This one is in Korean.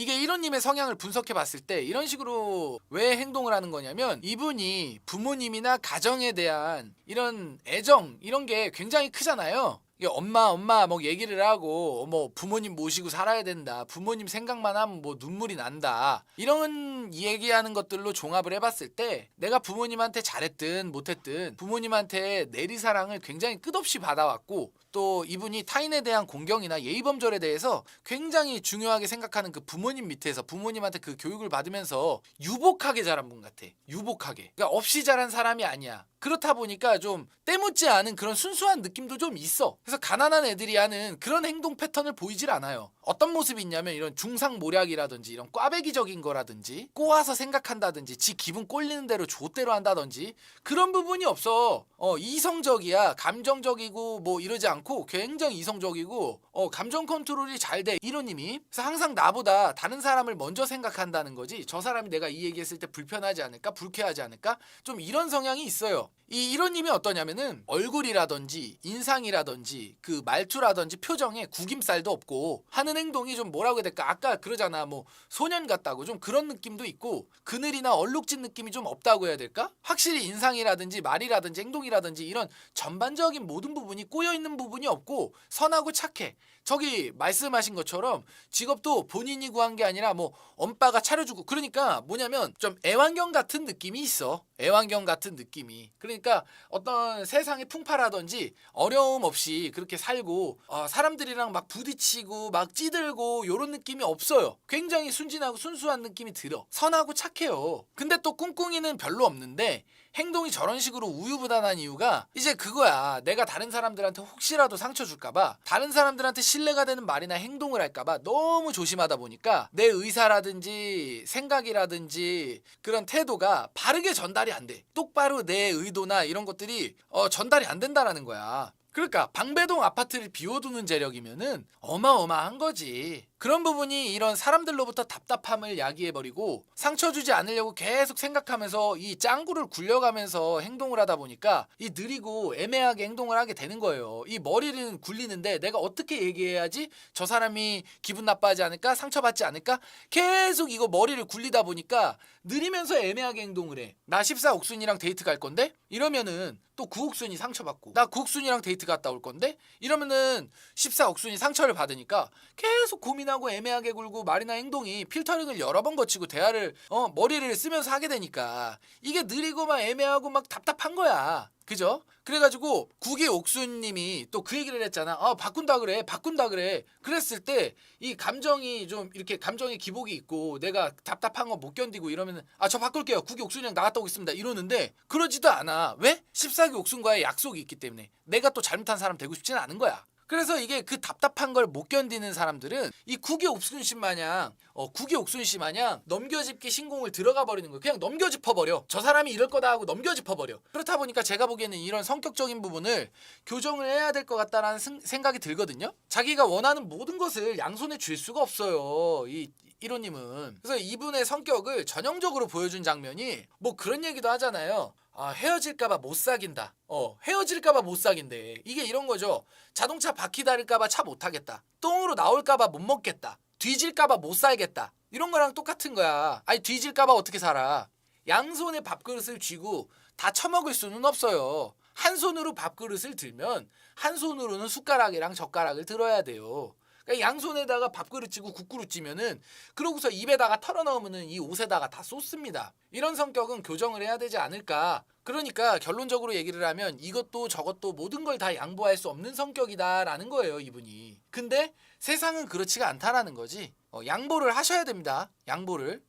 이게 1호님의 성향을 분석해 봤을 때 이런 식으로 왜 행동을 하는 거냐면 이분이 부모님이나 가정에 대한 이런 애정 이런 게 굉장히 크잖아요. 엄마 엄마 뭐 얘기를 하고 뭐 부모님 모시고 살아야 된다. 부모님 생각만 하면 뭐 눈물이 난다. 이런 얘기하는 것들로 종합을 해봤을 때 내가 부모님한테 잘했든 못했든 부모님한테 내리사랑을 굉장히 끝없이 받아왔고 또 이분이 타인에 대한 공경이나 예의범절에 대해서 굉장히 중요하게 생각하는 그 부모님 밑에서 부모님한테 그 교육을 받으면서 유복하게 자란 분 같아. 유복하게. 그러니까 없이 자란 사람이 아니야. 그렇다 보니까 좀 때묻지 않은 그런 순수한 느낌도 좀 있어. 그래서 가난한 애들이 하는 그런 행동 패턴을 보이질 않아요. 어떤 모습이 있냐면 이런 중상 모략이라든지 이런 꽈배기적인 거라든지 꼬아서 생각한다든지 지 기분 꼴리는 대로 좆대로 한다든지 그런 부분이 없어. 어 이성적이야. 감정적이고 뭐 이러지 않고 굉장히 이성적이고 어 감정 컨트롤이 잘 돼. 이로님이 그래서 항상 나보다 다른 사람을 먼저 생각한다는 거지. 저 사람이 내가 이 얘기했을 때 불편하지 않을까? 불쾌하지 않을까? 좀 이런 성향이 있어요. 이 이로님이 어떠냐면은 얼굴이라든지 인상이라든지 그 말투라든지 표정에 구김살도 없고 하는 행동이 좀 뭐라고 해야 될까? 아까 그러잖아. 뭐 소년 같다고 좀 그런 느낌도 있고 그늘이나 얼룩진 느낌이 좀 없다고 해야 될까? 확실히 인상이라든지 말이라든지 행동이라든지 이런 전반적인 모든 부분이 꼬여 있는 부분이 없고 선하고 착해. 저기 말씀하신 것처럼 직업도 본인이 구한 게 아니라 뭐 엄빠가 차려주고 그러니까 뭐냐면 좀 애완견 같은 느낌이 있어. 애완견 같은 느낌이 그러니까 어떤 세상의 풍파라든지 어려움 없이 그렇게 살고 어, 사람들이랑 막 부딪히고 막 찌들고 요런 느낌이 없어요. 굉장히 순진하고 순수한 느낌이 들어. 선하고 착해요. 근데 또 꿍꿍이는 별로 없는데 행동이 저런 식으로 우유부단한 이유가 이제 그거야. 내가 다른 사람들한테 혹시라도 상처 줄까봐 다른 사람들한테 신뢰가 되는 말이나 행동을 할까봐 너무 조심하다 보니까 내 의사라든지 생각이라든지 그런 태도가 바르게 전달이 안 돼. 똑바로 내 의도나 이런 것들이 어, 전달이 안 된다라는 거야. 그러니까 방배동 아파트를 비워두는 재력이면은 어마어마한 거지. 그런 부분이 이런 사람들로부터 답답함을 야기해버리고 상처 주지 않으려고 계속 생각하면서 이 짱구를 굴려가면서 행동을 하다 보니까 이 느리고 애매하게 행동을 하게 되는 거예요. 이 머리는 굴리는데 내가 어떻게 얘기해야지 저 사람이 기분 나빠하지 않을까 상처받지 않을까 계속 이거 머리를 굴리다 보니까 느리면서 애매하게 행동을 해. 나 14옥순이랑 데이트 갈 건데 이러면은 또 9옥순이 상처받고 나 9옥순이랑 데이트 갔다 올 건데 이러면은 14옥순이 상처를 받으니까 계속 고민하고 애매하게 굴고 말이나 행동이 필터링을 여러 번 거치고 대화를 어 머리를 쓰면서 하게 되니까 이게 느리고 막 애매하고 막 답답한 거야. 그죠? 그래가지고 국의 옥수님이 또 그 얘기를 했잖아. 아 바꾼다 그래, 바꾼다 그래. 그랬을 때 이 감정이 좀 이렇게 감정의 기복이 있고 내가 답답한 거 못 견디고 이러면은 아 저 바꿀게요. 국의 옥순이랑 나갔다 오겠습니다. 이러는데 그러지도 않아. 왜? 14기 옥순과의 약속이 있기 때문에 내가 또 잘못한 사람 되고 싶지는 않은 거야. 그래서 이게 그 답답한 걸 못 견디는 사람들은 이 국의 옥순 씨 마냥 어 국의 옥순 씨 마냥 넘겨짚기 신공을 들어가 버리는 거예요. 그냥 넘겨짚어 버려. 저 사람이 이럴 거다 하고 넘겨짚어 버려. 그렇다 보니까 제가 보기에는 이런 성격적인 부분을 교정을 해야 될 것 같다라는 생- 생각이 들거든요. 자기가 원하는 모든 것을 양손에 쥘 수가 없어요. 이 1호님은 그래서 이분의 성격을 전형적으로 보여준 장면이 뭐 그런 얘기도 하잖아요. 아, 헤어질까봐 못 사귄다. 어, 헤어질까봐 못 사귄대. 이게 이런 거죠. 자동차 바퀴 다릴까봐 차 못 타겠다. 똥으로 나올까봐 못 먹겠다. 뒤질까봐 못 살겠다. 이런 거랑 똑같은 거야. 아니 뒤질까봐 어떻게 살아? 양손에 밥그릇을 쥐고 다 처먹을 수는 없어요. 한 손으로 밥그릇을 들면 한 손으로는 숟가락이랑 젓가락을 들어야 돼요. 그러니까 양손에다가 밥그릇 쥐고 국그릇 쥐면은 그러고서 입에다가 털어 넣으면은 이 옷에다가 다 쏟습니다. 이런 성격은 교정을 해야 되지 않을까. 그러니까 결론적으로 얘기를 하면 이것도 저것도 모든 걸 다 양보할 수 없는 성격이다라는 거예요, 이분이. 근데 세상은 그렇지가 않다라는 거지. 어, 양보를 하셔야 됩니다. 양보를.